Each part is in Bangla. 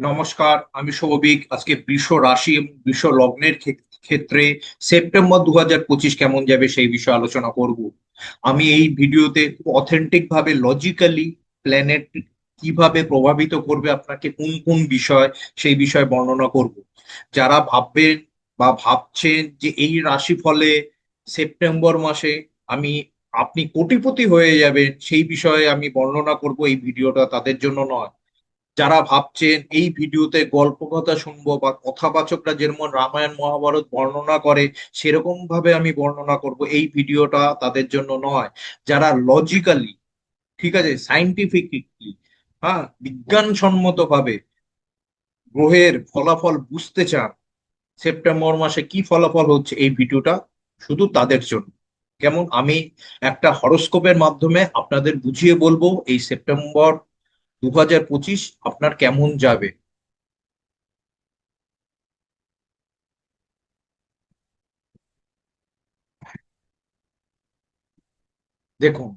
নমস্কার, আমি সৌভিক। আজকে বৃষ রাশি এবং বৃষ লগ্নের ক্ষে- ক্ষেত্রে সেপ্টেম্বর দু হাজার পঁচিশ কেমন যাবে সেই বিষয়ে আলোচনা করব। আমি এই ভিডিওতে অথেন্টিক ভাবে লজিক্যালি প্ল্যানেট কীভাবে প্রভাবিত করবে আপনাকে, কোন কোন বিষয় সেই বিষয়ে বর্ণনা করব। যারা ভাববেন বা ভাবছেন যে এই রাশি ফলে সেপ্টেম্বর মাসে আমি, আপনি কোটিপতি হয়ে যাবেন সেই বিষয়ে আমি বর্ণনা করব এই ভিডিওটা তাদের জন্য নয়। যারা ভাবছেন এই ভিডিওতে গল্প কথা শুনব বা কথাবাচকরা যেমন রামায়ণ, মহাভারত বর্ণনা করে সেরকম ভাবে আমি বর্ণনা করব। এই ভিডিওটা তাদের জন্য নয়। যারা লজিক্যালি ঠিক আছে সাইন্টিফিকলি হ্যাঁ বিজ্ঞানসম্মত ভাবে গ্রহের ফলাফল বুঝতে চান, সেপ্টেম্বর মাসে কি ফলাফল হচ্ছে এই ভিডিওটা শুধু তাদের জন্য। কেমন? আমি একটা হরস্কোপের মাধ্যমে আপনাদের বুঝিয়ে বলব, এই সেপ্টেম্বর দু হাজার পঁচিশ আপনার কেমন যাবে? দেখুন,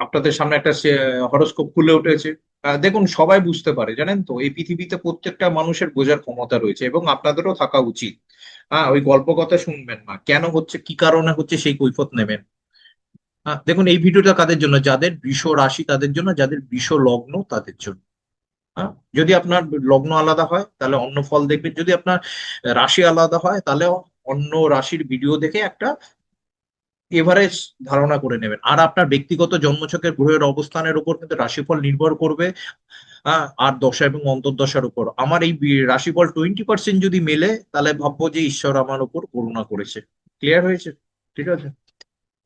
আপনাদের সামনে একটা হরস্কোপ খুলে উঠেছে। দেখুন, সবাই বুঝতে পারে, জানেন তো? এই পৃথিবীতে প্রত্যেকটা মানুষের বোঝার ক্ষমতা রয়েছে এবং আপনাদেরও থাকা উচিত। হ্যাঁ ওই গল্প কথা শুনবেন না। কেন হচ্ছে, কি কারণে হচ্ছে, সেই কৈফত নেবেন? দেখুন, এই ভিডিওটা কাদের জন্য? যাদের বৃষ রাশি তাদের জন্য, যাদের বৃষ লগ্ন তাদের জন্য। যদি আপনার লগ্ন আলাদা হয়, তাহলে অন্য ফল দেখবেন। যদি আপনার রাশি আলাদা হয়, তাহলে অন্য রাশির ভিডিও দেখে একটা এভারেজ ধারণা করে নেবেন। আর আপনার ব্যক্তিগত জন্মছকের গ্রহের অবস্থানের উপর কিন্তু রাশিফল নির্ভর করবে আর দশা এবং অন্তর্দশার উপর। আমার এই রাশিফল টোয়েন্টি পার্সেন্ট যদি মেলে, তাহলে ভাববো যে ঈশ্বর আমার উপর করুণা করেছে। ক্লিয়ার হয়েছে? ঠিক আছে?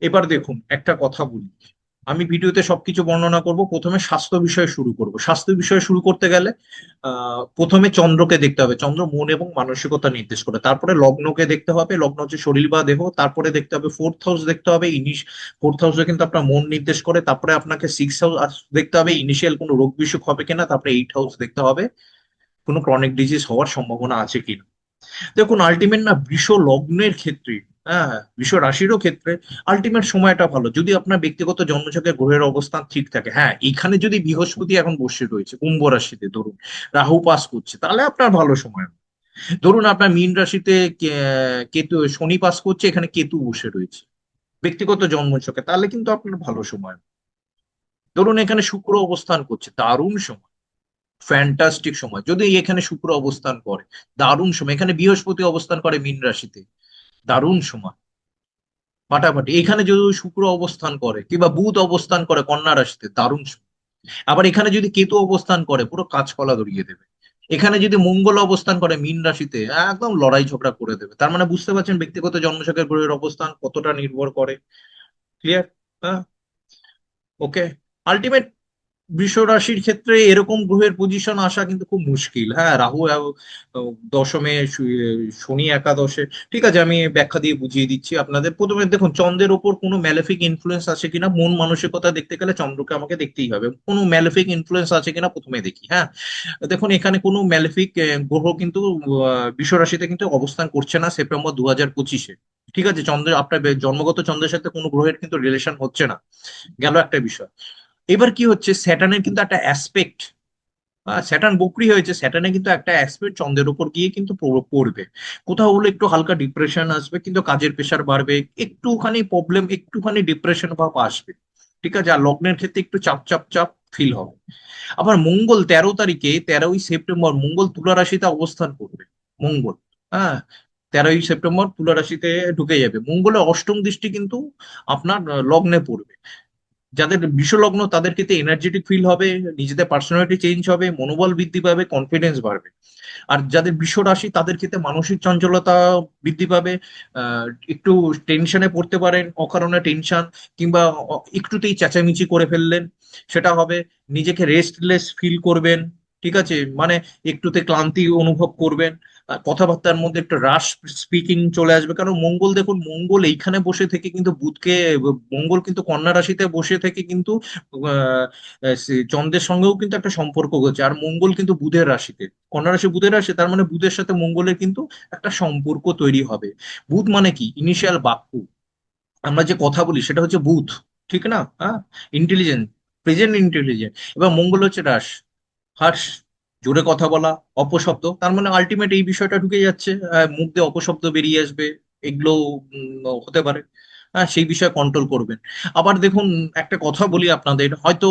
এবার দেখুন, একটা কথা বলি। আমি ভিডিওতে সবকিছু বর্ণনা করব। প্রথমে স্বাস্থ্য বিষয়ে শুরু করব। স্বাস্থ্য বিষয়ে শুরু করতে গেলে প্রথমে চন্দ্রকে দেখতে হবে। চন্দ্র মন এবং মানসিকতা নির্দেশ করে। তারপরে লগ্নকে দেখতে হবে। লগ্ন হচ্ছে শরীর বা দেহ। তারপরে দেখতে হবে ফোর্থ হাউস দেখতে হবে ইনিশ ফোর্থ হাউসে কিন্তু আপনার মন নির্দেশ করে। তারপরে আপনাকে সিক্স হাউস দেখতে হবে ইনিশিয়াল কোনো রোগ বিসুখ হবে কিনা। তারপরে এইট হাউস দেখতে হবে, কোনো ক্রনিক ডিজিজ হওয়ার সম্ভাবনা আছে কিনা। দেখুন আলটিমেট না, বৃষ লগ্নের ক্ষেত্রে হ্যাঁ বৃষ রাশিরও ক্ষেত্রে আলটিমেট সময়টা ভালো। যদি আপনার ব্যক্তিগত জন্মছকের গ্রহের অবস্থান ঠিক থাকে হ্যাঁ এখানে যদি বৃহস্পতি এখন বসে রয়েছে, কুম্ভ রাশিতে ধরুন, রাহু পাস করছে, তাহলে আপনার ভালো সময় ধরুন আপনার মীন রাশিতে কেতু, শনি পাস করছে, এখানে কেতু বসে রয়েছে। ব্যক্তিগত জন্মছকে, তাহলে কিন্তু আপনার ভালো সময় ধরুন এখানে শুক্র অবস্থান করছে, দারুণ সময়। ফ্যান্টাস্টিক সময়। যদি এখানে শুক্র অবস্থান করে, দারুণ সময়। এখানে বৃহস্পতি অবস্থান করে মীন রাশিতে। দারুণ সময়। ফাটাফাটি এখানে যদি শুক্র অবস্থান করে কিংবা বুধ অবস্থান করে কন্যা রাশিতে দারুণ সময়। আবার এখানে যদি কেতু অবস্থান করে, পুরো কাঁচকলা ধরিয়ে দেবে। এখানে যদি মঙ্গল অবস্থান করে মীন রাশিতে, একদম লড়াই ঝগড়া করে দেবে। তার মানে বুঝতে পারছেন ব্যক্তিগত জন্মছকের গ্রহের অবস্থান কতটা নির্ভর করে। ক্লিয়ার হ্যাঁ? ওকে আলটিমেট বৃষ রাশির ক্ষেত্রে এরকম গ্রহের পজিশন আসা কিন্তু খুব মুশকিল। হ্যাঁ রাহু দশমে শনি একাদশে, ঠিক আছে, আমি ব্যাখ্যা দিয়ে বুঝিয়ে দিচ্ছি আপনাদের। প্রথমে দেখুন, চন্দ্রের ওপর কোনো ম্যালেফিক ইনফ্লুয়েন্স আছে কিনা? মন মানসিকতা দেখতে গেলে চন্দ্রকে আমাকে দেখতেই হবে। কোনো ম্যালেফিক ইনফ্লুয়েন্স আছে কিনা? প্রথমে দেখি হ্যাঁ। দেখুন, এখানে কোনো ম্যালেফিক গ্রহ কিন্তু বৃষ রাশিতে কিন্তু অবস্থান করছে না সেপ্টেম্বর দু হাজার পঁচিশে। ঠিক আছে, চন্দ্র, আপনার জন্মগত চন্দ্রের সাথে কোনো গ্রহের কিন্তু রিলেশন হচ্ছে না। গেল একটা বিষয়। এবার কি হচ্ছে? স্যাটার্নের কিন্তু একটা অ্যাসপেক্ট স্যাটার্ন বকরি হয়েছে। স্যাটার্নে কিন্তু একটা অ্যাসপেক্ট চন্দ্রের উপর গিয়ে কিন্তু পড়বে। কোথাও হলে একটু হালকা ডিপ্রেশন আসবে, কিন্তু কাজের প্রেশার বাড়বে, একটুখানি প্রবলেম একটুখানি ডিপ্রেশন ভাব আসবে। ঠিক আছে? আর লগ্নের ক্ষেত্রে একটু চাপ চাপ চাপ ফিল হবে। আবার মঙ্গল তেরো তারিখে, তেরোই সেপ্টেম্বর, মঙ্গল তুলা রাশিতে অবস্থান করবে। মঙ্গল হ্যাঁ? তেরোই সেপ্টেম্বর তুলা রাশিতে ঢুকে যাবে। মঙ্গলের অষ্টম দৃষ্টি কিন্তু আপনার লগ্নে পড়বে। যাদের বিশ্বলগ্ন তাদের ক্ষেত্রে এনার্জেটিক ফিল হবে, নিজেদের পার্সোনালিটি চেঞ্জ হবে, মনোবল বৃদ্ধি পাবে কনফিডেন্স বাড়বে। আর যাদের বিশ্ব রাশি তাদের ক্ষেত্রে মানসিক চঞ্চলতা বৃদ্ধি পাবে একটু টেনশনে পড়তে পারেন, অকারণে টেনশন কিংবা একটুতেই চেঁচামেচি করে ফেললেন, সেটা হবে, নিজেকে রেস্টলেস ফিল করবেন, ঠিক আছে? মানে একটুতে ক্লান্তি অনুভব করবেন কথাবার্তার মধ্যে একটু রাশ স্পিকিং চলে আসবে। কারণ মঙ্গল, দেখুন, মঙ্গল এইখানে বসে থেকে কিন্তু বুধকে, মঙ্গল কিন্তু কন্যা রাশিতে বসে থেকে কিন্তু চন্দ্রের সঙ্গেও কিন্তু একটা সম্পর্ক হচ্ছে। আর মঙ্গল কিন্তু বুধের রাশিতে। কন্যা রাশি বুধের রাশি, তার মানে বুধের সাথে মঙ্গলের কিন্তু একটা সম্পর্ক তৈরি হবে। বুধ মানে কি? ইনিশিয়াল বাক্য। আমরা যে কথা বলি, সেটা হচ্ছে বুধ। ঠিক না? হ্যাঁ ইন্টেলিজেন্ট প্রেজেন্ট ইন্টেলিজেন্ট এবার মঙ্গল হচ্ছে রাস হার্স জোরে কথা বলা, অপশব্দ। তার মানে আলটিমেট এই বিষয়টা ঢুকে যাচ্ছে। মুখ দিয়ে অপশব্দ বেরিয়ে আসবে, এগুলো হতে পারে। হ্যাঁ সেই বিষয়ে কন্ট্রোল করবেন। আবার দেখুন, একটা কথা বলি আপনাদের। হয়তো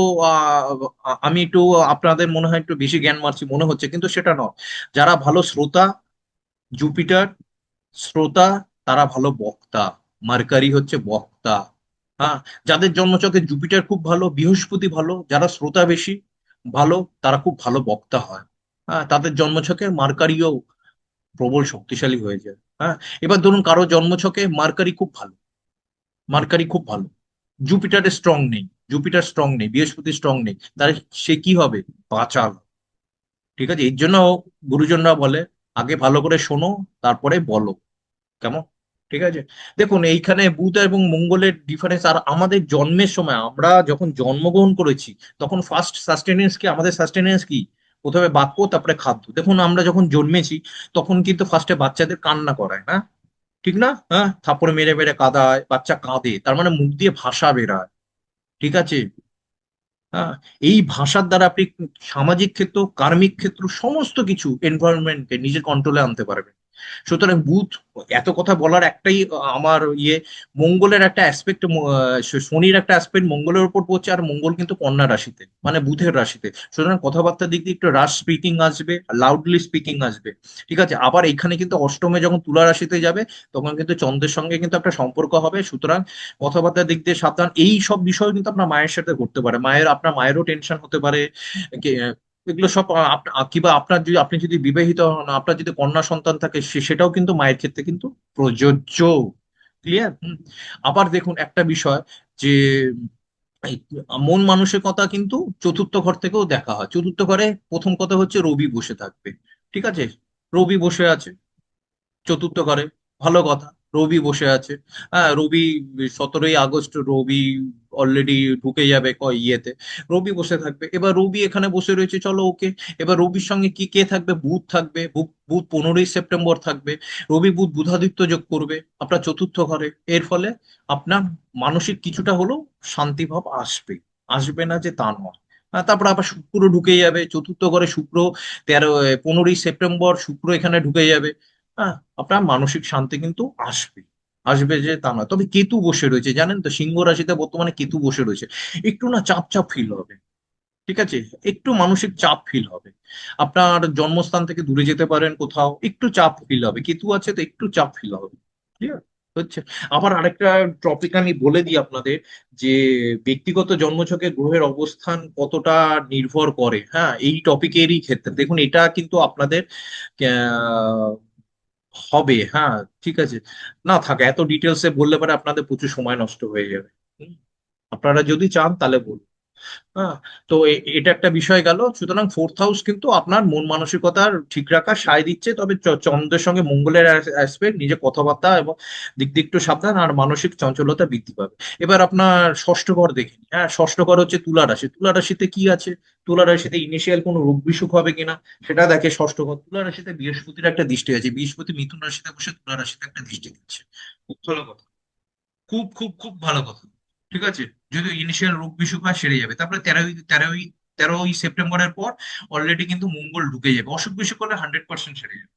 আমি একটু, আপনাদের মনে হয় একটু বেশি জ্ঞান মারছি মনে হচ্ছে, কিন্তু সেটা নয়। যারা ভালো শ্রোতা, জুপিটার শ্রোতা, তারা ভালো বক্তা। মার্কারি হচ্ছে বক্তা। হ্যাঁ যাদের জন্মচকে জুপিটার খুব ভালো, বৃহস্পতি ভালো, যারা শ্রোতা বেশি ভালো, তারা খুব ভালো বক্তা হয়। হ্যাঁ তাদের জন্মছকে মার্কারিও প্রবল শক্তিশালী হয়ে যায়। হ্যাঁ এবার ধরুন কারও জন্মছকে মার্কারি খুব ভালো। মার্কারি খুব ভালো। জুপিটারের স্ট্রং নেই, জুপিটার স্ট্রং নেই, বৃহস্পতি স্ট্রং নেই তাহলে সে কি হবে? বাচাল ঠিক আছে, এর জন্য গুরুজনরা বলে, আগে ভালো করে শোনো, তারপরে বলো। কেমন? ঠিক আছে? দেখুন, এইখানে বুধ এবং মঙ্গলের ডিফারেন্স আর আমাদের জন্মের সময়, আমরা যখন জন্মগ্রহণ করেছি, তখন ফার্স্ট সাস্টেনেন্স কি? আমাদের সাস্টেনেন্স কি? প্রথমে বাক্য, তারপরে খাদ্য। দেখুন, আমরা যখন জন্মেছি, তখন কিন্তু ফার্স্টে বাচ্চাদের কান্না করায়, না? ঠিক না? হ্যাঁ? থাপ্পড় মেরে মেরে কাঁদায়, বাচ্চা কাঁদে, তার মানে মুখ দিয়ে ভাষা বেরায়। ঠিক আছে? হ্যাঁ? এই ভাষার দ্বারা আপনি সামাজিক ক্ষেত্র, কার্মিক ক্ষেত্র, সমস্ত কিছু এনভায়রনমেন্টকে নিজের কন্ট্রোলে আনতে পারবেন। সুতরাং বুধ, এত কথা বলার একটাই আমার ইয়ে মঙ্গলের একটা অ্যাসপেক্ট শনির একটা অ্যাসপেক্ট মঙ্গলের উপর পড়ছে আর মঙ্গল কিন্তু কন্যা রাশিতে মানে বুধের রাশিতে। সুতরাং কথাবার্তার দিক দিয়ে একটু রাশ স্পিকিং আসবে লাউডলি স্পিকিং আসবে, ঠিক আছে? আবার এখানে কিন্তু অষ্টমে যখন তুলা রাশিতে যাবে, তখন কিন্তু চন্দ্রের সঙ্গে কিন্তু একটা সম্পর্ক হবে, সুতরাং কথাবার্তার দিক দিয়ে সাবধান। এই সব বিষয় কিন্তু আপনার মায়ের সাথে ঘটতে পারে। মায়ের, আপনার মায়েরও টেনশন হতে পারে এগুলো সব কিংবা আপনার যদি, আপনি যদি বিবাহিত হন, আপনার যদি কন্যা সন্তান থাকে সেটাও কিন্তু মায়ের ক্ষেত্রে কিন্তু প্রযোজ্য। ক্লিয়ার আবার দেখুন একটা বিষয় যে মন মানসিকতা কিন্তু চতুর্থ ঘর থেকেও দেখা হয়। চতুর্থ ঘরে প্রথম কথা হচ্ছে রবি বসে থাকবে। ঠিক আছে? রবি বসে আছে। চতুর্থ ঘরে। ভালো কথা। রবি বসে আছে। হ্যাঁ রবি সতেরোই আগস্ট রবি অলরেডি ঢুকে যাবে ক ইয়েতে। রবি বসে থাকবে। এবার রবি এখানে বসে রয়েছে চলো ওকে। এবার রবির সঙ্গে কি কে থাকবে? বুধ থাকবে। বুধ পনেরোই সেপ্টেম্বর থাকবে। রবি বুধ বুধাদিত্য যোগ করবে আপনার চতুর্থ ঘরে। এর ফলে আপনার মানসিক কিছুটা হলেও শান্তিভাব আসবে। আসবে না যে তা নয়। হ্যাঁ, তারপর আবার শুক্র ঢুকে যাবে। চতুর্থ ঘরে শুক্র তেরো পনেরোই সেপ্টেম্বর শুক্র এখানে ঢুকে যাবে। হ্যাঁ আপনার মানসিক শান্তি কিন্তু আসবে। আসবে যে তা নয়। তবে কেতু বসে রয়েছে, জানেন তো? সিংহ রাশিতে বর্তমানে কেতু বসে রয়েছে। একটু না চাপ চাপ ফিল হবে। ঠিক আছে? একটু মানসিক চাপ ফিল হবে। আপনার জন্মস্থান থেকে দূরে যেতে পারেন কোথাও, একটু চাপ ফিল হবে। কেতু আছে তো একটু চাপ ফিল হবে। ক্লিয়ার হচ্ছে? আবার আরেকটা টপিক আমি বলে দিই আপনাদের, যে ব্যক্তিগত জন্মছকে গ্রহের অবস্থান কতটা নির্ভর করে। হ্যাঁ এই টপিকেরই ক্ষেত্রে। দেখুন, এটা কিন্তু আপনাদের হবে হ্যাঁ ঠিক আছে। না থাকে, এত ডিটেলসে বললে পরে আপনাদের প্রচুর সময় নষ্ট হয়ে যাবে। আপনারা যদি চান তাহলে বলুন। হ্যাঁ তো এটা একটা বিষয় গেল। সুতরাং ফোর্থ হাউস কিন্তু আপনার মন মানসিকতার ঠিক রাখার সায় দিচ্ছে, তবে চন্দ্রের সঙ্গে মঙ্গলের অ্যাসপেক্ট নিজের কথাবার্তা এবং দিক দিক একটু সাবধান আর মানসিক চঞ্চলতা বৃদ্ধি পাবে। এবার আপনার ষষ্ঠ ঘর দেখে। হ্যাঁ ষষ্ঠ ঘর হচ্ছে তুলা রাশি। তুলা রাশিতে কি আছে? তুলা রাশিতে ইনিশিয়াল কোনো রোগ বিসুখ হবে কিনা? সেটা দেখে ষষ্ঠ ঘর। তুলা রাশিতে বৃহস্পতির একটা দৃষ্টি আছে। বৃহস্পতি মিথুন রাশিতে বসে তুলা রাশিতে একটা দৃষ্টি দিচ্ছে। খুব ভালো কথা। খুব খুব খুব ভালো কথা। ঠিক আছে? যদি ইনিশিয়াল রোগ বিসুখা সেরে যাবে। তারপরে তেরোই তেরোই তেরোই সেপ্টেম্বরের পর অলরেডি কিন্তু মঙ্গল ঢুকে যাবে। অসুখ বিসুখ হলে হান্ড্রেড পার্সেন্ট সেরে যাবে।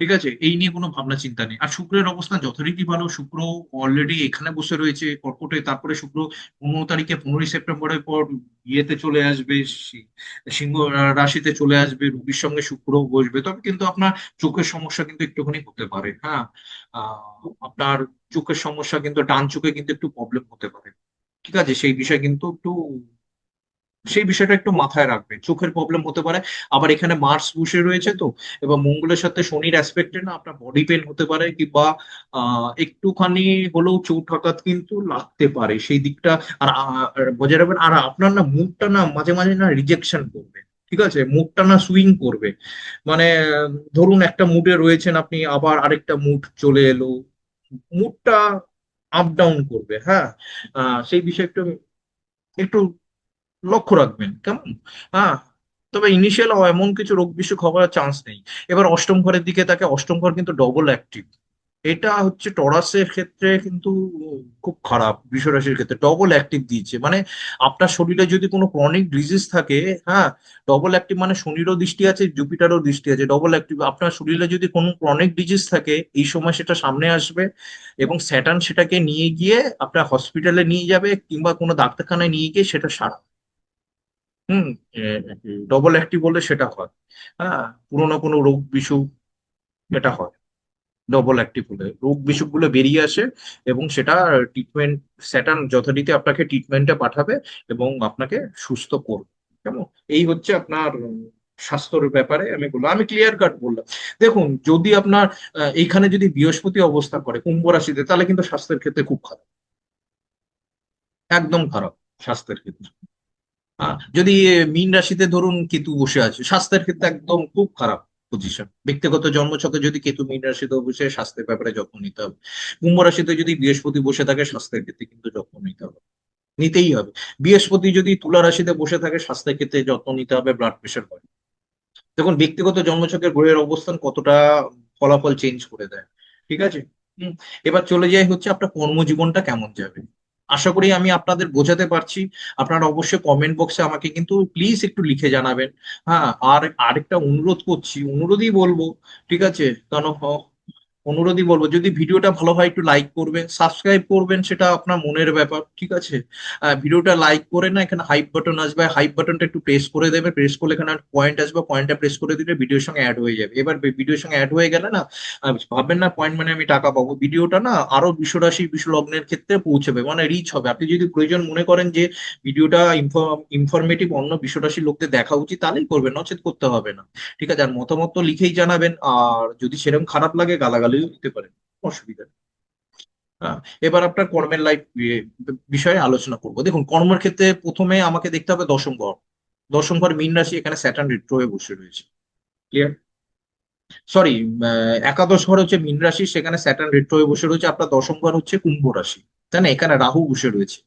ঠিক আছে? এই নিয়ে কোনো ভাবনা চিন্তা নেই। আর শুক্রের অবস্থা যথারীতি ভালো। শুক্র অলরেডি এখানে বসে রয়েছে কর্কটে। তারপরে শুক্র পনেরো তারিখে, পনেরোই সেপ্টেম্বরের পর ইয়েতে চলে আসবে সিংহ রাশিতে চলে আসবে, রবির সঙ্গে শুক্র বসবে। তবে কিন্তু আপনার চোখের সমস্যা কিন্তু একটুখানি হতে পারে হ্যাঁ? আপনার চোখের সমস্যা কিন্তু, ডান চোখে কিন্তু একটু প্রবলেম হতে পারে। ঠিক আছে? সেই বিষয়ে কিন্তু একটু সেই বিষয়টা একটু মাথায় রাখবে। চোখের প্রবলেম হতে পারে। আবার এখানে মার্স বসে রয়েছে তো এবার মঙ্গলের সাথে শনির অ্যাসপেক্টে না আপনার বডি পেন হতে পারে, কিংবা, আহ, একটুখানি হলেও চোটাঘাত কিন্তু লাগতে পারে। সেই দিকটা আর বজায় রাখবেন, আর আপনার না মুডটা না মাঝে মাঝে না রিজেকশন করবে। ঠিক আছে? মুডটা না সুইং করবে। মানে ধরুন একটা মুডে রয়েছেন আপনি, আবার আরেকটা মুড চলে এলো। মুডটা আপ ডাউন করবে হ্যাঁ? সেই বিষয়ে একটু একটু লক্ষ্য রাখবেন, কেমন? হ্যাঁ তবে ইনিশিয়াল এমন কিছু রোগ বিসুখ হওয়ার চান্স নেই। এবার অষ্টম ঘরের দিকে তাকে, অষ্টম ঘর কিন্তু ডবল অ্যাক্টিভ এটা হচ্ছে টরাসের ক্ষেত্রে কিন্তু খুব খারাপ বৃষরাশির ক্ষেত্রে। ডবল অ্যাক্টিভ দিয়েছে। মানে আপনার শরীরে যদি কোনো ক্রনিক ডিজিজ থাকে হ্যাঁ ডবল অ্যাক্টিভ মানে শনিরও দৃষ্টি আছে, জুপিটারও দৃষ্টি আছে। ডবল অ্যাক্টিভ আপনার শরীরে যদি কোনো ক্রনিক ডিজিজ থাকে, এই সময় সেটা সামনে আসবে এবং স্যাটার্ন সেটাকে নিয়ে গিয়ে আপনার হসপিটালে নিয়ে যাবে কিংবা কোনো ডাক্তারখানায় নিয়ে গিয়ে সেটা সারা হুম ডবল অ্যাক্টিভ বলে সেটা হয়। হ্যাঁ পুরোনো কোনো রোগ বিসুখ এটা হয়। ডবল অ্যাক্টিভ হলে রোগ বিসুখগুলো বেরিয়ে আসে এবং সেটা ট্রিটমেন্ট স্যাটার্ন যথারীতি আপনাকে ট্রিটমেন্টে পাঠাবে এবং আপনাকে সুস্থ করবে। কেমন? এই হচ্ছে আপনার স্বাস্থ্যের ব্যাপারে আমি বললাম। আমি ক্লিয়ার কাট বললাম। দেখুন, যদি আপনার এইখানে যদি বৃহস্পতি অবস্থা করে, কুম্ভ রাশিতে, তাহলে কিন্তু স্বাস্থ্যের ক্ষেত্রে খুব খারাপ। একদম খারাপ স্বাস্থ্যের ক্ষেত্রে। যদি আহ, মীন রাশিতে ধরুন কেতু বসে আছে স্বাস্থ্যের ক্ষেত্রে একদম খুব খারাপ পজিশন ব্যক্তিগত জন্মছকে যদি কেতু মীন রাশিতে বসে স্বাস্থ্যের ব্যাপারে যত্ন নিতে হবে। কুম্ভ রাশিতে যদি বৃহস্পতি বসে থাকে স্বাস্থ্যের ক্ষেত্রে কিন্তু যত্ন নিতে হবে। নিতেই হবে। বৃহস্পতি যদি তুলা রাশিতে বসে থাকে স্বাস্থ্যের ক্ষেত্রে যত্ন নিতে হবে ব্লাড প্রেশার হয় দেখুন ব্যক্তিগত জন্মছকের গ্রহের অবস্থান কতটা ফলাফল চেঞ্জ করে দেয় ঠিক আছে? এবার চলে যাই হচ্ছে আপনার কর্মজীবনটা কেমন যাবে। আশা করি আমি আপনাদের বোঝাতে পারছি। আপনারা অবশ্যই কমেন্ট বক্সে আমাকে কিন্তু প্লিজ একটু লিখে জানাবেন। হ্যাঁ আর আরেকটা অনুরোধ করছি, অনুরোধই বলব, ঠিক আছে? কারণ অনুরোধই বলব, যদি ভিডিওটা ভালো হয় একটু লাইক করবেন সাবস্ক্রাইব করবেন, সেটা আপনার মনের ব্যাপার, ঠিক আছে? ভিডিওটা লাইক করে না, এখানে হাইপ বাটন আসবে হাইপ বাটনটা একটু প্রেস করে দেবে প্রেস করলে এখানে পয়েন্ট আসবে পয়েন্টটা প্রেস করে দিলে ভিডিওর সঙ্গে অ্যাড হয়ে যাবে। এবার ভিডিওর সঙ্গে অ্যাড হয়ে গেলে না ভাববেন না পয়েন্ট মানে আমি টাকা পাবো। ভিডিওটা না আরও বিশ্বরাশি বিশ্বলগ্নের ক্ষেত্রে পৌঁছবে মানে রিচ হবে। আপনি যদি প্রয়োজন মনে করেন যে ভিডিওটা ইনফরমেটিভ অন্য বিশ্বরাশির লোকদের দেখা উচিত, তাহলেই করবেন, নচেত করতে হবে না। ঠিক আছে? আর মতামত তো লিখেই জানাবেন, আর যদি সেরকম খারাপ লাগে গালাগালিও দিতে পারেন অসুবিধা। হ্যাঁ, এবার আপনার কর্মের লাইফ বিষয়ে আলোচনা করব। দেখুন কর্মের ক্ষেত্রে প্রথমে আমাকে দেখতে হবে দশম ঘর। দশম ঘর মীন রাশি এখানে স্যাটার্ন রেট্রো হয়ে বসে রয়েছে। ক্লিয়ার সরি একাদশ ঘর হচ্ছে মীন রাশি সেখানে স্যাটার্ন রেট্রো হয়ে বসে রয়েছে। আপনার দশম ঘর হচ্ছে কুম্ভ রাশি। তাই না? এখানে রাহু বসে রয়েছে।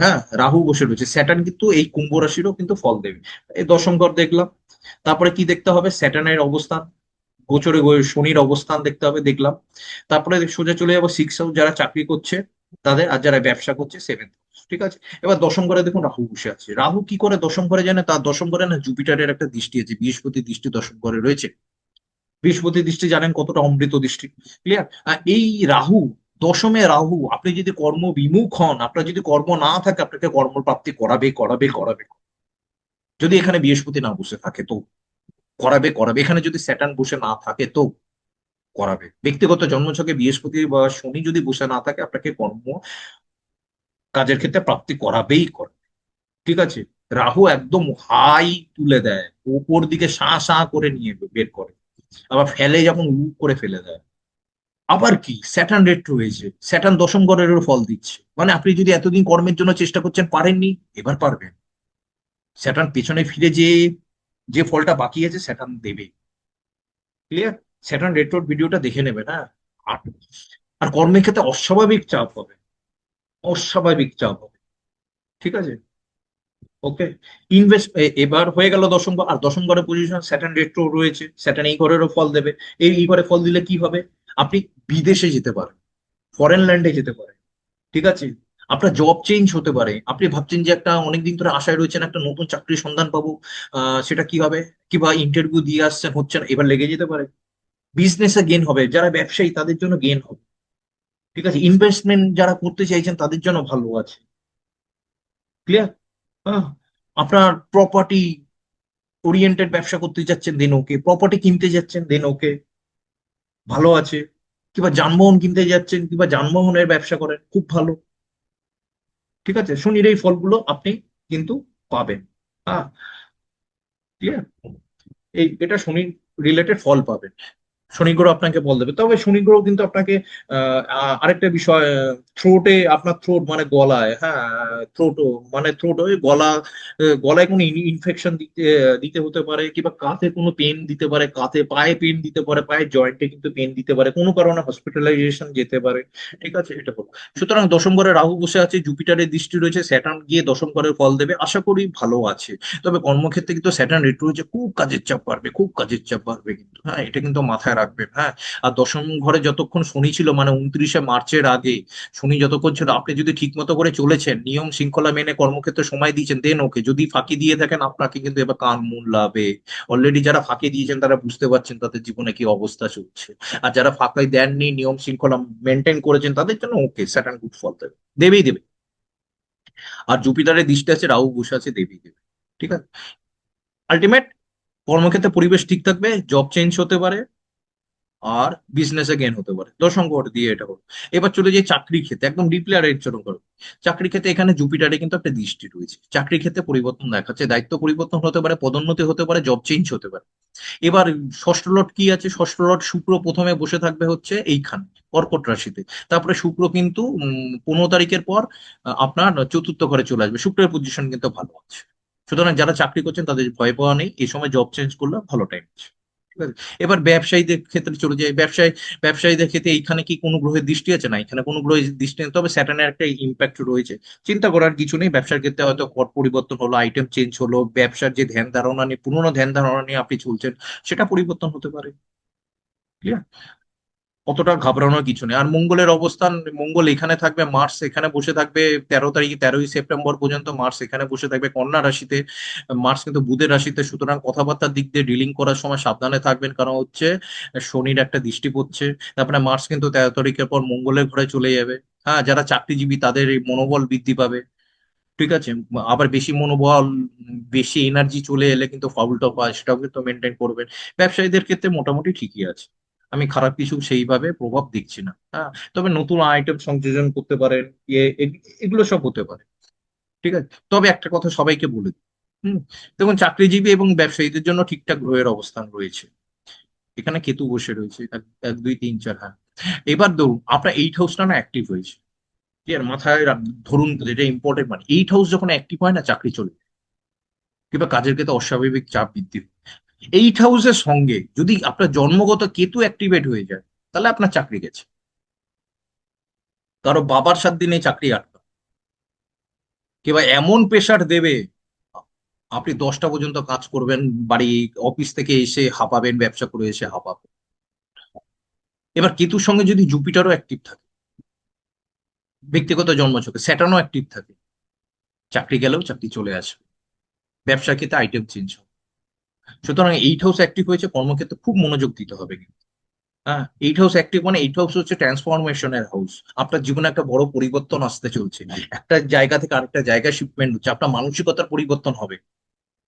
হ্যাঁ রাহু বসে রয়েছে। স্যাটার্ন কিন্তু এই কুম্ভ রাশিরও কিন্তু ফল দেবে। এই দশম ঘর দেখলাম। তারপরে কি দেখতে হবে? স্যাটার্নের অবস্থান। গোচরে শনির অবস্থান দেখতে হবে, দেখলাম। তারপরে সোজা চলে যাব সিক্স হাউস যারা চাকরি করছে, তাদের আর যারা ব্যবসা করছে সেভেন্থ ঠিক আছে? এবার দশম ঘরে দেখুন রাহু বসে আছে। রাহু কি করে দশম ঘরে জানে? তার দশম ঘরে না জুপিটারের একটা দৃষ্টি আছে, বৃহস্পতি দৃষ্টি দশম ঘরে রয়েছে। বৃহস্পতি দৃষ্টি জানেন কতটা অমৃত দৃষ্টি ক্লিয়ার এই রাহু, দশমে রাহু, আপনি যদি কর্ম বিমুখ হন, আপনার যদি কর্ম না থাকে, আপনাকে কর্মপ্রাপ্তি করাবে করাবে করাবে। যদি এখানে বৃহস্পতি না বসে থাকে, তো করাবে করাবে। এখানে যদি স্যাটার্ন বসে না থাকে তো করাবে। ব্যক্তিগত জন্মছকে বৃহস্পতি বা শনি যদি বসে না থাকে, আপনাকে কর্ম কাজের ক্ষেত্রে প্রাপ্তি করাবেই করে ঠিক আছে? রাহু একদম হাই তুলে দেয়। উপর দিকে সা সা করে নিয়ে বের করে। আবার ফেলে যখন উ করে ফেলে দেয়। আবার কি? স্যাটার্ন রেট রয়েছে স্যাটার্ন দশম ঘরেরও ফল দিচ্ছে। মানে আপনি যদি এতদিন কর্মের জন্য চেষ্টা করছেন, পারেননি, এবার পারবেন। স্যাটার্ন পেছনে ফিরে যে যে ফলটা বাকি আছে স্যাটার্ন দেবে। ক্লিয়ার স্যাটার্ন রেট্রোর ভিডিওটা দেখে নেবে না? আর আর কর্মের ক্ষেত্রে অস্বাভাবিক চাপ হবে। অস্বাভাবিক চাপ হবে। ঠিক আছে? ওকে ইনভেস্ট এবার হয়ে গেল দশম ঘর, আর দশম ঘরের পজিশন স্যাটার্ন রেট্রো রয়েছে। স্যাটার্ন এই ঘরেরও ফল দেবে। এই এই ঘরে ফল দিলে কি হবে? আপনি বিদেশে যেতে পারেন। ফরেন ল্যান্ডে যেতে পারেন। ঠিক আছে? আপনার জব চেঞ্জ হতে পারে। আপনি ভাবছেন যে একটা অনেকদিন ধরে আশায় রয়েছেন একটা নতুন চাকরির সন্ধান পাবো সেটা কি হবে? কিংবা ইন্টারভিউ দিয়ে আসছেন হচ্ছে না এবার লেগে যেতে পারে। বিজনেসে গেন হবে, যারা ব্যবসায়ী তাদের জন্য গেন হবে। ঠিক আছে? ইনভেস্টমেন্ট যারা করতে চাইছেন তাদের জন্য ভালো আছে। ক্লিয়ার আপনার প্রপার্টি ওরিয়েন্টেড ব্যবসা করতে যাচ্ছেন দেন ওকে প্রপার্টি কিনতে যাচ্ছেন দেন ওকে ভালো আছে। কিংবা যানবাহন কিনতে যাচ্ছেন, কিংবা যানবাহনের ব্যবসা করেন, খুব ভালো। ঠিক আছে? শনির এই ফলগুলো আপনি কিন্তু পাবেন। হ্যাঁ ঠিক আছে এই, এটা শনি রিলেটেড ফল পাবেন। শনি গ্রহ আপনাকে বল দেবে। তবে শনি গ্রহ কিন্তু আপনাকে আহ, আরেকটা বিষয় থ্রোটে আপনার থ্রোট মানে গলায় হ্যাঁ থ্রোটও মানে থ্রোট ওই গলা গলায় কোনো ইনফেকশন দিতে দিতে হতে পারে কিংবা কাঁধে কোনো পেন দিতে পারে কাঁধে পায়ে পেন দিতে পারে পায়ের জয়েন্টে কিন্তু পেন দিতে পারে কোনো কারণে হসপিটালাইজেশন যেতে পারে ঠিক আছে এটা হলো সুতরাং দশম ঘরে রাহু বসে আছে জুপিটারের দৃষ্টি রয়েছে স্যাটার্ন গিয়ে দশম ঘরের ফল দেবে আশা করি ভালো আছে। তবে কর্মক্ষেত্রে কিন্তু স্যাটার্ন রেট রয়েছে খুব কাজের চাপ বাড়বে খুব কাজের চাপ বাড়বে কিন্তু হ্যাঁ এটা কিন্তু মাথায় রাখবেন হ্যাঁ? আর দশম ঘরে যতক্ষণ শনি ছিল মানে উনত্রিশে মার্চের আগে, শনি যতক্ষণ ছিল, আপনি যদি ঠিক মতো করে চলেছেন, নিয়ম শৃঙ্খলা মেনে কর্মক্ষেত্রে সময় দিয়েছেন দেন ওকে যদি ফাঁকি দিয়ে থাকেন, আপনাকে কিন্তু এবার কান মূল লাভে অলরেডি যারা ফাঁকি দিয়েছেন, তারা বুঝতে পারছেন তাদের জীবনে কি অবস্থা চলছে। আর যারা ফাঁকাই দেননি, নিয়ম শৃঙ্খলা মেনটেন করেছেন, তাদের জন্য ওকে স্যাটার্ন গুড ফল দেবে দেবেই দেবে। আর জুপিটারের দৃষ্টি আছে, রাহু বসে আছে, দেবেই দেবে। ঠিক আছে? আলটিমেট কর্মক্ষেত্রে পরিবেশ ঠিক থাকবে জব চেঞ্জ হতে পারে আর বিজনেসে গেন হতে পারে। দশম ঘর দিয়ে এটা হলো এবার চলে যাই চাকরি ক্ষেত্রে। একদম ডিপলি আর চরণ করো। চাকরি ক্ষেত্রে এখানে জুপিটারে কিন্তু একটা দৃষ্টি রয়েছে। চাকরি ক্ষেত্রে পরিবর্তন দেখাচ্ছে। দায়িত্ব পরিবর্তন হতে পারে, পদোন্নতি হতে পারে জব চেঞ্জ হতে পারে। এবার ষষ্ঠ লট কি আছে? ষষ্ঠ লট শুক্র প্রথমে বসে থাকবে হচ্ছে এইখানে, কর্কট রাশিতে। তারপরে শুক্র কিন্তু পনেরো তারিখের পর আপনার চতুর্থ ঘরে চলে আসবে। শুক্রের পজিশন কিন্তু ভালো আছে। সুতরাং যারা চাকরি করছেন তাদের ভয় পাওয়া নেই। এই সময় জব চেঞ্জ করলে ভালো টাইম আছে। ঠিক আছে এবার ব্যবসায়ীদের ক্ষেত্রে চলে যায় ব্যবসায়, ব্যবসায়ীদের ক্ষেত্রে এইখানে কি কোনো গ্রহের দৃষ্টি আছে? না, এখানে কোনো গ্রহের দৃষ্টি নেই। তবে স্যাটার্নের একটা ইম্প্যাক্ট রয়েছে। চিন্তা করার কিছু নেই। ব্যবসার ক্ষেত্রে হয়তো কর পরিবর্তন হলো আইটেম চেঞ্জ হলো, ব্যবসার যে ধ্যান ধারণা নিয়ে, পুরোনো ধ্যান ধারণা নিয়ে আপনি চলছেন, সেটা পরিবর্তন হতে পারে। ক্লিয়ার অতটা ঘাবড়ানোর কিছু নেই। আর মঙ্গলের অবস্থান, মঙ্গল এখানে থাকবে মার্স এখানে বসে থাকবে, তেরো তারিখ, তেরোই সেপ্টেম্বর পর্যন্ত মার্স এখানে বসে থাকবে, কন্যা রাশিতে মার্স কিন্তু বুধের রাশিতে, সুতরাং কথাবার্তার দিক দিয়ে ডিলিং করার সময় সাবধানে থাকবেন, কারণ হচ্ছে শনির একটা দৃষ্টি পড়ছে, তারপরে মার্স কিন্তু তেরো তারিখের পর মঙ্গলের ঘরে চলে যাবে। হ্যাঁ যারা চাকরিজীবী তাদের এই মনোবল বৃদ্ধি পাবে। ঠিক আছে? আবার বেশি মনোবল, বেশি এনার্জি চলে এলে কিন্তু ফাউল টপ হয় সেটাও কিন্তু মেনটেন করবেন। ব্যবসায়ীদের ক্ষেত্রে মোটামুটি ঠিকই আছে। আমি খারাপ কিছু সেইভাবে প্রভাব দেখছি না হ্যাঁ তবে নতুন আইটেম সংযোজন করতে পারেন ইয়ে এগুলো সব হতে পারে, ঠিক আছে তবে একটা কথা সবাইকে বলে দিই, হুম দেখুন, চাকরিজীবী এবং ব্যবসায়ীদের জন্য ঠিকঠাক গ্রহের অবস্থান রয়েছে, এখানে কেতু বসে রয়েছে, এক দুই, তিন, চার হ্যাঁ এবার ধরুন, আপনার এইট হাউসটা না অ্যাক্টিভ হয়েছে আছে মাথায় ধরুন যেটা ইম্পর্টেন্ট মানে এইট হাউস যখন অ্যাক্টিভ হয় না, চাকরি চলে। কিংবা কাজের ক্ষেত্রে অস্বাভাবিক চাপ বৃদ্ধি। এইট হাউসের সঙ্গে যদি আপনার জন্মগত কেতু অ্যাক্টিভেট হয়ে যায়, তাহলে আপনার চাকরি গেছে। কারও বাবার সাত দিনে চাকরি আটকা। কিংবা এমন প্রেশার দেবে, আপনি দশটা পর্যন্ত কাজ করবেন, বাড়ি অফিস থেকে এসে হাঁপাবেন, ব্যবসা করে এসে হাঁপাবেন। এবার কেতুর সঙ্গে যদি জুপিটারও অ্যাক্টিভ থাকে, ব্যক্তিগত জন্মছকে স্যাটার্নও অ্যাক্টিভ থাকে, চাকরি গেলেও চাকরি চলে আসবে। ব্যবসার ক্ষেত্রে আইটেম চেঞ্জ হবে। সুতরাং এইট হাউস অ্যাক্টিভ হয়েছে, কর্মক্ষেত্রে খুব মনোযোগ দিতে হবে কিন্তু। হ্যাঁ এইট হাউস অ্যাক্টিভ মানে এইট হাউস হচ্ছে ট্রান্সফরমেশনের হাউস আপনার জীবনে একটা বড় পরিবর্তন আসতে চলছে। একটা জায়গা থেকে আরেকটা জায়গায় শিপমেন্ট হচ্ছে, আপনার মানসিকতার পরিবর্তন হবে।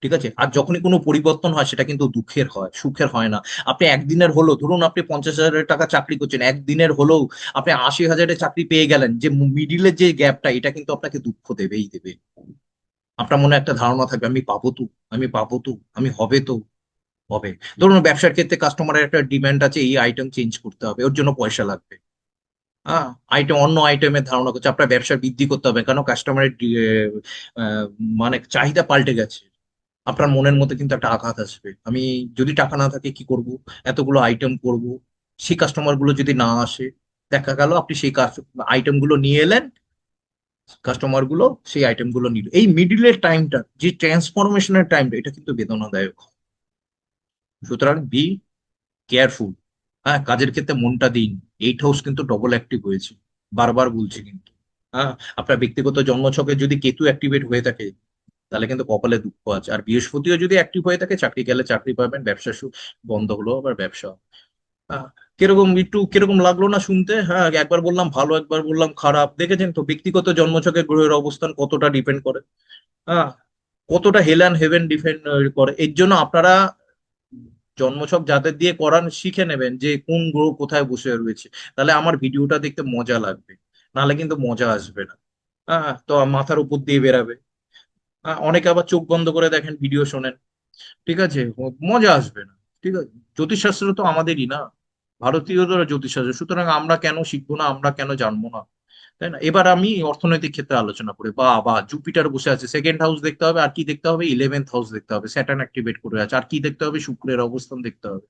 ঠিক আছে? আর যখনই কোনো পরিবর্তন হয়, সেটা কিন্তু দুঃখের হয়, সুখের হয় না। আপনি একদিনের হলো, ধরুন আপনি পঞ্চাশ হাজার টাকা চাকরি করছেন, একদিনের হলেও আপনি আশি হাজারের চাকরি পেয়ে গেলেন, যে মিডিলের যে গ্যাপটা এটা কিন্তু আপনাকে দুঃখ দেবেই দেবে। আপনার মনে একটা ধারণা থাকবে, আমি পাবো তো, আমি পাবো তো, আমি হবে তো, হবে। ধরুন ব্যবসার ক্ষেত্রে কাস্টমারের একটা ডিমান্ড আছে, এই আইটেম চেঞ্জ করতে হবে, ওর জন্য পয়সা লাগবে। হ্যাঁ আইটেম অন্য আইটেমের ধারণা করছে, আপনার ব্যবসা বৃদ্ধি করতে হবে কারণ কাস্টমারের মানে চাহিদা পাল্টে গেছে। আপনার মনের মধ্যে কিন্তু একটা আঘাত আসবে। আমি যদি টাকা না থাকে কি করব? এতগুলো আইটেম করব, সেই কাস্টমারগুলো যদি না আসে, দেখা গেল আপনি সেই আইটেমগুলো নিয়ে এলেন কাস্টমারগুলো সেই আইটেমগুলো নিল। এই মিডিলের টাইমটা যে ট্রান্সফরমেশনের টাইমটা এটা কিন্তু বেদনাদায়ক। সুতরাং বি কেয়ারফুল হ্যাঁ কাজের ক্ষেত্রে মনটা দিন। এইট হাউস কিন্তু ডবল অ্যাক্টিভ হয়েছে। বারবার বলছি কিন্তু। হ্যাঁ আপনার ব্যক্তিগত জন্মছকে যদি কেতু অ্যাক্টিভেট হয়ে থাকে, তাহলে কিন্তু কপালে দুঃখ আছে। আর বৃহস্পতিও যদি অ্যাক্টিভ হয়ে থাকে, চাকরি গেলে চাকরি পাবেন, ব্যবসা বন্ধ হলো আবার ব্যবসা কীরকম একটু কীরকম লাগল না শুনতে? হ্যাঁ একবার বললাম ভালো, একবার বললাম খারাপ। দেখেছেন তো, ব্যক্তিগত জন্মছকে গ্রহের অবস্থান কতটা ডিপেন্ড করে? হ্যাঁ কতটা হেল অ্যান্ড হেভেন ডিপেন্ড করে? এর জন্য আপনারা জন্মছক যাদের দিয়ে করান, শিখে নেবেন যে কোন গ্রহ কোথায় বসে রয়েছে। তাহলে আমার ভিডিওটা দেখতে মজা লাগবে। নাহলে কিন্তু মজা আসবে না। হ্যাঁ তো মাথার উপর দিয়ে বেরাবে। অনেকে আবার চোখ বন্ধ করে দেখেন, ভিডিও শোনেন। ঠিক আছে? মজা আসবে না। ঠিক আছে জ্যোতিষশাস্ত্র তো আমাদেরই না। ভারতীয়দের জ্যোতিষশাস্ত্র সুতরাং আমরা কেন শিখব না, আমরা কেন জানব না? তাই না? এবার আমি অর্থনৈতিক ক্ষেত্রে আলোচনা করি। বা বা জুপিটার বসে আছে। সেকেন্ড হাউস দেখতে হবে, আর কি দেখতে হবে? ইলেভেন্থ হাউস দেখতে হবে। স্যাটার্ন অ্যাক্টিভেট করে আছে। আর কি দেখতে হবে? শুক্রের অবস্থান দেখতে হবে।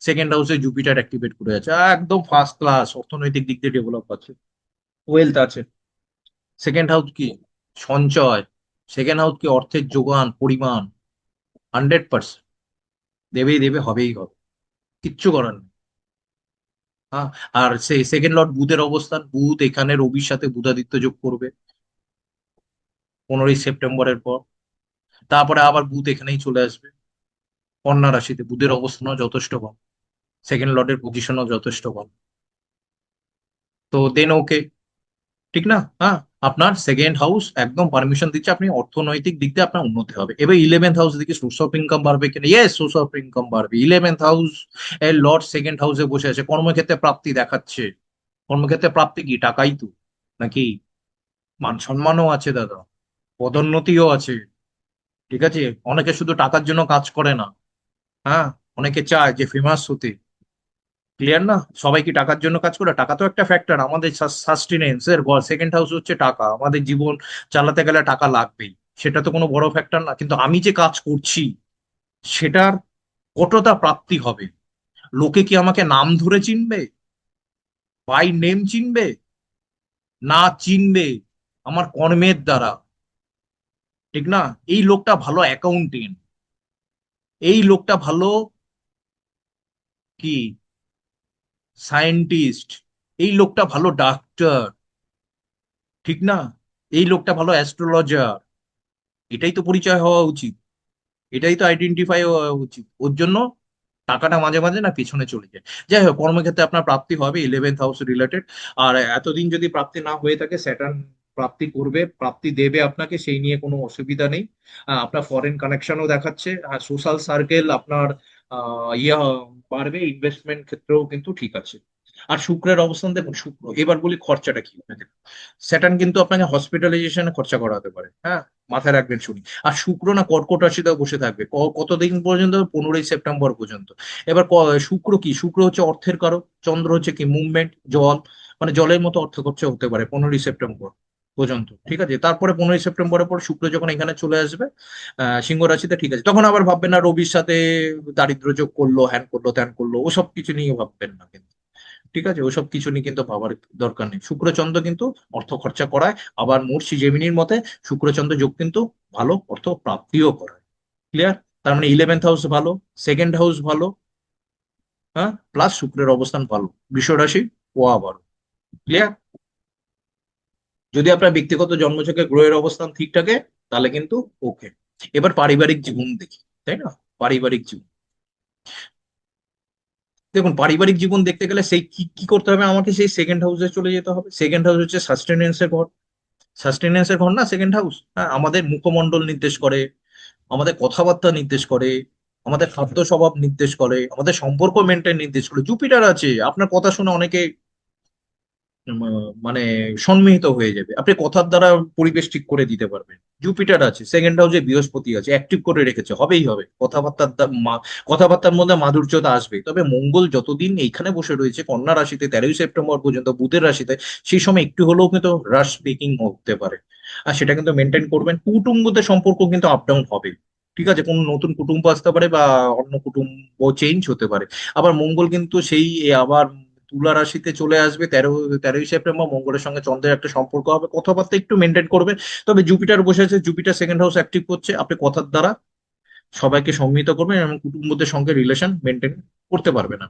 সেকেন্ড হাউসে জুপিটার অ্যাক্টিভেট করে আছে। একদম ফার্স্ট ক্লাস অর্থনৈতিক দিক দিয়ে ডেভেলপ আছে। ওয়েলথ আছে। সেকেন্ড হাউস কি? সঞ্চয়। সেকেন্ড হাউস কি? অর্থের যোগান, পরিমাণ। হান্ড্রেড পার্সেন্ট দেবেই দেবে, হবেই হবে। কিচ্ছু করার নেই। আর সেকেন্ড লর্ড বুধের অবস্থান, বুধ এখানে রবির সাথে বুধাদিত্য যোগ করবে পনেরোই সেপ্টেম্বরের পর। তারপরে আবার বুধ এখানেই চলে আসবে। কন্যা রাশিতে বুধের অবস্থানও যথেষ্ট কম সেকেন্ড লর্ডের পজিশনও যথেষ্ট কম তো দেন ওকে ঠিক না? হ্যাঁ? আপনার সেকেন্ড হাউস একদম পারমিশন দিচ্ছে, আপনি অর্থনৈতিক দিক দিয়ে আপনার উন্নতি হবে। এবার ইলেভেন্থ হাউস দিকে সোর্স অফ ইনকাম বাড়বে কিনা? ইয়েস সোর্স অফ ইনকাম বাড়বে। ইলেভেন্থ হাউস এর লর্ড সেকেন্ড হাউসে বসে আছে। কর্মক্ষেত্রে প্রাপ্তি দেখাচ্ছে। কর্মক্ষেত্রে প্রাপ্তি কি? টাকাই তো। নাকি? মান সম্মানও আছে দাদা। পদোন্নতিও আছে। ঠিক আছে? অনেকে শুধু টাকার জন্য কাজ করে না। হ্যাঁ? অনেকে চায় যে ফেমাস হতে। ক্লিয়ার না? সবাই কি টাকার জন্য কাজ করে? টাকা তো একটা ফ্যাক্টর আমাদের সাস্টেনেন্স এর সেকেন্ড হাউস হচ্ছে টাকা। আমাদের জীবন চালাতে গেলে টাকা লাগবেই। সেটা তো কোনো বড় ফ্যাক্টর না। কিন্তু আমি যে কাজ করছি, সেটার কতটা প্রাপ্তি হবে? লোকে কি আমাকে নাম ধরে চিনবে? বাই নেম চিনবে? না চিনবে? আমার কর্মের দ্বারা। ঠিক না? এই লোকটা ভালো অ্যাকাউন্টেন্ট এই লোকটা ভালো কি? সায়েন্টিস্ট, এই লোকটা ভালো ডাক্তার, ঠিক না? এই লোকটা ভালো অ্যাস্ট্রোলজার, এটাই তো পরিচয় হওয়া উচিত, এটাই তো আইডেন্টিফাই হওয়া উচিত, ওর জন্য টাকাটা মাঝে মাঝে না পিছনে চলে যায়। যাই হোক, কর্মক্ষেত্রে আপনার প্রাপ্তি হবে ইলেভেন্থ হাউস রিলেটেড আর এতদিন যদি প্রাপ্তি না হয়ে থাকে স্যাটার্ন প্রাপ্তি করবে, প্রাপ্তি দেবে আপনাকে, সেই নিয়ে কোনো অসুবিধা নেই। আপনার ফরেন কানেকশনও দেখাচ্ছে, আর সোশ্যাল সার্কেল আপনার ইয়ে বাড়বে ইনভেস্টমেন্ট ক্ষেত্রেও কিন্তু ঠিক আছে। আর শুক্রের অবস্থান দেখুন, শুক্র, এবার বলি খরচাটা কি? দেখুন, স্যাটার্ন কিন্তু আপনাকে হসপিটালাইজেশনে খরচা করাতে পারে হ্যাঁ? মাথায় রাখবেন শুনি। আর শুক্র না কর্কট রাশিতেও বসে থাকবে কতদিন পর্যন্ত? পনেরোই সেপ্টেম্বর পর্যন্ত। এবার শুক্র কি? শুক্র হচ্ছে অর্থের কারক, চন্দ্র হচ্ছে কি? মুভমেন্ট জল মানে জলের মতো অর্থ খরচা হতে পারে, পনেরোই সেপ্টেম্বর। পর্যন্ত, ঠিক আছে? তারপরে পনেরোই সেপ্টেম্বরের পর শুক্র যখন এখানে চলে আসবে সিংহ রাশিতে ঠিক আছে। তখন আবার ভাববেন না রবির সাথে দারিদ্র যোগ করল, হ্যান করল, ত্যান করল, ওসব কিছু নিয়ে ভাববেন না কিন্তু। ঠিক আছে? ওসব কিছু নিয়ে কিন্তু ভাবার দরকার নেই। শুক্রচন্দ্র কিন্তু অর্থ খরচা করায়, আবার মূর্ষি জেমিনির মতে শুক্রচন্দ্র যোগ কিন্তু ভালো অর্থ প্রাপ্তিও করায়। ক্লিয়ার তার মানে ইলেভেন্থ হাউস ভালো সেকেন্ড হাউস ভালো হ্যাঁ? প্লাস শুক্রের অবস্থান ভালো। বৃষ রাশি ও আবার ক্লিয়ার যদি আপনার ব্যক্তিগত জন্মছকে গ্রহের অবস্থান ঠিক থাকে, তাহলে কিন্তু ওকে এবার পারিবারিক জীবন দেখি, তাই না? পারিবারিক জীবন। দেখুন, পারিবারিক জীবন দেখতে গেলে সেই কি কি করতে হবে? আমাকে সেই সেকেন্ড হাউসে চলে যেতে হবে। সেকেন্ড হাউস হচ্ছে সাস্টেনেন্সের ঘর। সাস্টেনেন্সের ঘর না সেকেন্ড হাউস হ্যাঁ আমাদের মুখমণ্ডল নির্দেশ করে, আমাদের কথাবার্তা নির্দেশ করে, আমাদের খাদ্য স্বভাব নির্দেশ করে, আমাদের সম্পর্ক মেনটেন নির্দেশ করে। জুপিটার আছে, আপনার কথা শুনে অনেকে মানে সন্মিহিত হয়ে যাবে। আপনি কথার দ্বারা পরিবেশ ঠিক করে দিতে পারবেন। জুপিটার আছে সেকেন্ড হাউসে বৃহস্পতি আছে অ্যাক্টিভ করে রেখেছে, হবেই হবে। কথাবার্তার কথাবার্তার মধ্যে মাধুর্যতা আসবে। তবে মঙ্গল যতদিন এইখানে বসে রয়েছে, কন্যা রাশিতে তেরোই সেপ্টেম্বর পর্যন্ত, বুধের রাশিতে, সেই সময় একটু হলেও কিন্তু রাশ স্পিকিং হতে পারে। আর সেটা কিন্তু মেনটেন করবেন। কুটুম্বদের সম্পর্ক কিন্তু আপ ডাউন হবে। ঠিক আছে, কোন নতুন কুটুম্ব আসতে পারে বা অন্য কুটুম্ব চেঞ্জ হতে পারে। আবার মঙ্গল কিন্তু সেই আবার তুলা রাশিতে চলে আসবে, তেরো, তেরোই সেপ্টেম্বর মঙ্গলের সঙ্গে চন্দ্রের একটা সম্পর্ক হবে। কথাবার্তা একটু মেনটেন করবে তবে জুপিটার বসে আছে, জুপিটার সেকেন্ড হাউস অ্যাক্টিভ করছে। আপনি কথার দ্বারা সবাইকে সম্মিলিত করবেন এবং কুটুম্বদের সঙ্গে রিলেশন মেনটেন করতে পারবে না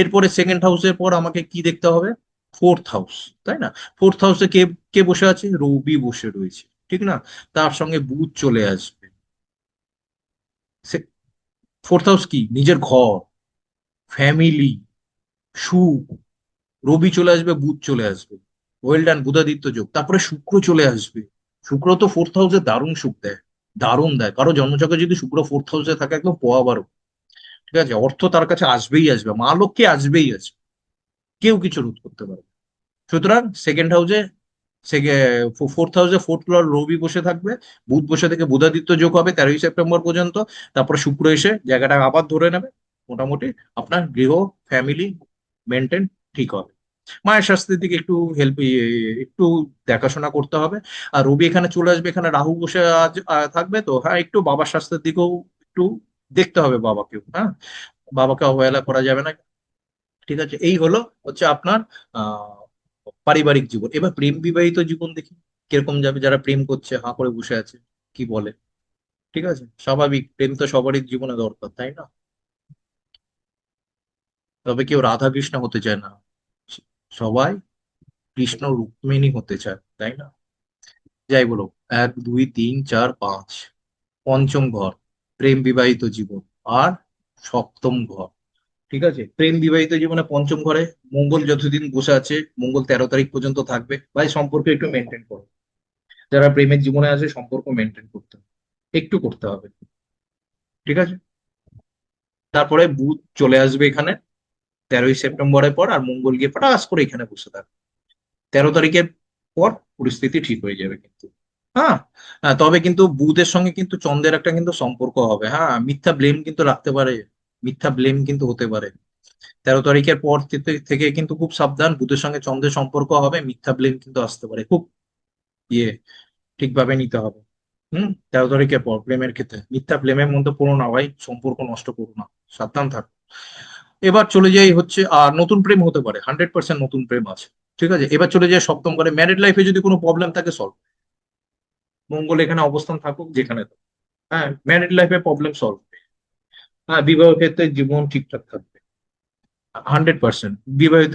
এরপরে সেকেন্ড হাউসের পর আমাকে কি দেখতে হবে? ফোর্থ হাউস তাই না? ফোর্থ হাউসে কে কে বসে আছে? রবি বসে রয়েছে, ঠিক না? তার সঙ্গে বুধ চলে আসবে। ফোর্থ হাউস কি? নিজের ঘর ফ্যামিলি সুখ রবি চলে আসবে, বুধ চলে আসবে। ওয়েল ডান বুধাদিত্য যোগ। তারপরে শুক্র চলে আসবে। শুক্র তো ফোর্থ হাউসে দারুণ সুখ দেয়, দারুণ দেয়। কারও জন্মচক্রে যদি শুক্র ফোর্থ হাউসে থাকে, একদম পোয়া বারো। ঠিক আছে? অর্থ তার কাছে আসবেই আসবে, মা লক্ষ্মী আসবেই আসবে। কেউ কিছু রোধ করতে পারবে সুতরাং সেকেন্ড হাউসে ফোর্থ হাউসে ফোর্থ লর্ড রবি বসে থাকবে, বুধ বসে থেকে বুধাদিত্য যোগ হবে তেরোই সেপ্টেম্বর পর্যন্ত। তারপরে শুক্র এসে জায়গাটা আবার ধরে নেবে। মোটামুটি আপনার গৃহ ফ্যামিলি মেনটেন ঠিক হবে। মায়ের স্বাস্থ্যের দিকে একটু হেল্প একটু দেখাশোনা করতে হবে। আর রবি এখানে চলে আসবে, এখানে রাহু বসে থাকবে তো হ্যাঁ একটু বাবার স্বাস্থ্যের দিকেও একটু দেখতে হবে বাবাকেও হ্যাঁ? বাবাকে অবহেলা করা যাবে না। ঠিক আছে, এই হলো হচ্ছে আপনার পারিবারিক জীবন। এবার প্রেম বিবাহিত জীবন দেখি, কীরকম যাবে, যারা প্রেম করছে, হাঁ করে বসে আছে, কি বলে? ঠিক আছে, স্বাভাবিক, প্রেম তো সবারই জীবনে দরকার, তাই না? তবে কেউ রাধা কৃষ্ণ হতে চায় না। সবাই কৃষ্ণ রুক্মিণী হতে চায়, তাই না? যাই বলো, এক, দুই, তিন, চার, পাঁচ, পঞ্চম ঘর, প্রেম বিবাহিত জীবন, আর সপ্তম ঘর। ঠিক আছে? প্রেম বিবাহিত জীবনে পঞ্চম ঘরে মঙ্গল যতদিন বসে আছে, মঙ্গল তেরো তারিখ পর্যন্ত থাকবে ভাই সম্পর্ক একটু মেনটেন করো। যারা প্রেমের জীবনে আছে, সম্পর্ক মেনটেন করতে একটু করতে হবে। ঠিক আছে? তারপরে বুধ চলে আসবে এখানে। তেরোই সেপ্টেম্বরের পর আর মঙ্গল গিয়ে পটাস করে এখানে বসে থাকবে তেরো তারিখের পর পরিস্থিতি ঠিক হয়ে যাবে কিন্তু। হ্যাঁ? তবে কিন্তু বুধের সঙ্গে কিন্তু চন্দ্রের একটা কিন্তু সম্পর্ক হবে। হ্যাঁ? মিথ্যা ব্লেম কিন্তু রাখতে পারে। মিথ্যা ব্লেম কিন্তু হতে পারে। তেরো তারিখের পর থেকে থেকে কিন্তু খুব সাবধান। বুধের সঙ্গে চন্দ্রের সম্পর্ক হবে, মিথ্যা ব্লেম কিন্তু আসতে পারে। খুব ইয়ে ঠিকভাবে নিতে হবে। হুম? তেরো তারিখের পর প্রেমের ক্ষেত্রে। মিথ্যা প্রেমের মধ্যে পড়ো না ভাই। সম্পর্ক নষ্ট করো না। সাবধান থাকো। এবার চলে যাই হচ্ছে আর নতুন প্রেম হতে পারে হান্ড্রেড পার্সেন্ট নতুন প্রেম আছে, ঠিক আছে? এবার চলে যায় সপ্তম ঘরে ম্যারিড লাইফে যদি কোনো প্রবলেম থাকে সলভ মঙ্গল এখানে অবস্থান থাকুক, যেখানে। হ্যাঁ ম্যারিড লাইফে প্রবলেম সলভ হ্যাঁ বিবাহ ক্ষেত্রে জীবন ঠিকঠাক থাকবে। হান্ড্রেড পার্সেন্ট বিবাহিত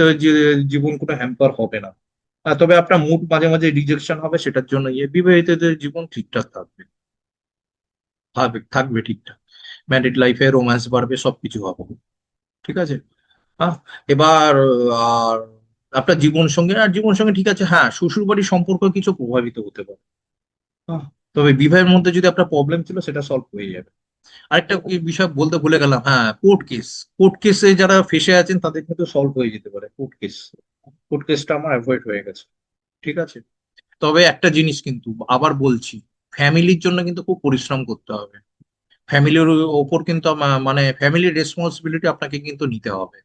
জীবন কোনো হ্যাম্পার হবে না। তবে আপনার মুড মাঝে মাঝে রিজেকশন হবে, সেটার জন্য ইয়ে। বিবাহিতদের জীবন ঠিকঠাক থাকবে। থাকবে থাকবে ঠিকঠাক। ম্যারিড লাইফে রোম্যান্স বাড়বে, সবকিছু হবে। ঠিক আছে? এবার আর আপনার জীবন সঙ্গে, আর জীবন সঙ্গে ঠিক আছে হ্যাঁ শ্বশুর বাড়ির সম্পর্ক কিছু প্রভাবিত হতে পারে। তবে বিবাহের মধ্যে যদি আপনার প্রবলেম ছিল, সেটা সলভ হয়ে যাবে। আরেকটা বিষয় বলতে ভুলে গেলাম হ্যাঁ কোর্ট কেস কোর্ট কেসে যারা ফেসে আছেন, তাদের কিন্তু সলভ হয়ে যেতে পারে কোর্ট কেস কোর্ট কেসটা আমার অ্যাভয়েড হয়ে গেছে, ঠিক আছে? তবে একটা জিনিস কিন্তু, আবার বলছি ফ্যামিলির জন্য কিন্তু খুব পরিশ্রম করতে হবে। ফ্যামিলির ওপর কিন্তু মানে ফ্যামিলির রেসপন্সিবিলিটি আপনাকে কিন্তু নিতে হবে।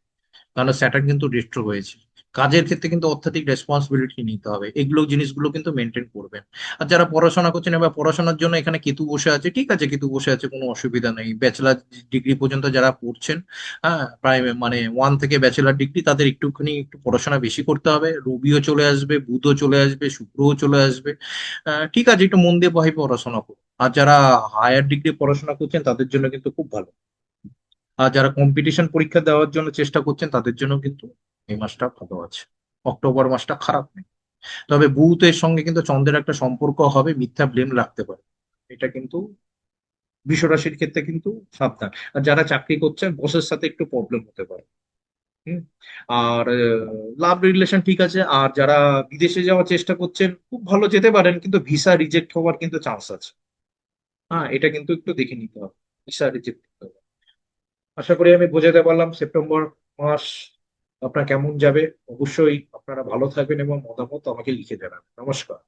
কারণ স্যাটার্ন কিন্তু ডিস্ট্রো হয়েছে। কাজের ক্ষেত্রে কিন্তু অত্যাধিক রেসপন্সিবিলিটি নিতে হবে। এগুলো জিনিসগুলো কিন্তু মেনটেন করবেন। আর যারা পড়াশোনা করছেন এবার পড়াশোনার জন্য এখানে কেতু বসে আছে। ঠিক আছে, কেতু বসে আছে, কোনো অসুবিধা নেই। ব্যাচেলার ডিগ্রি পর্যন্ত যারা পড়ছেন হ্যাঁ প্রায় মানে ওয়ান থেকে ব্যাচেলার ডিগ্রি তাদের একটুখানি একটু পড়াশোনা বেশি করতে হবে। রবিও চলে আসবে, বুধও চলে আসবে, শুক্রও চলে আসবে। ঠিক আছে, একটু মন দিয়ে ভাই পড়াশোনা করুন। আর যারা হায়ার ডিগ্রি পড়াশোনা করছেন, তাদের জন্য কিন্তু খুব ভালো। আর যারা কম্পিটিশন পরীক্ষা দেওয়ার জন্য চেষ্টা করছেন, তাদের জন্য কিন্তু এই মাসটা ভালো আছে। অক্টোবর মাসটা খারাপ নেই। তবে বুধের সঙ্গে কিন্তু চন্দ্রের একটা সম্পর্ক হবে, মিথ্যা ব্লেম রাখতে পারে। এটা কিন্তু বৃষ রাশির ক্ষেত্রে কিন্তু সাবধান। আর যারা চাকরি করছেন বসের সাথে একটু প্রবলেম হতে পারে। আর লাভ রিলেশন ঠিক আছে। আর যারা বিদেশে যাওয়ার চেষ্টা করছেন, খুব ভালো যেতে পারেন, কিন্তু ভিসা রিজেক্ট হওয়ার কিন্তু চান্স আছে। হ্যাঁ এটা কিন্তু একটু দেখে নিতে হবে। রিজেক্ট করতে হবে। আশা করি আমি বোঝাতে পারলাম সেপ্টেম্বর মাস আপনার কেমন যাবে। অবশ্যই আপনারা ভালো থাকবেন এবং মতামত আমাকে লিখে জানাবেন। নমস্কার।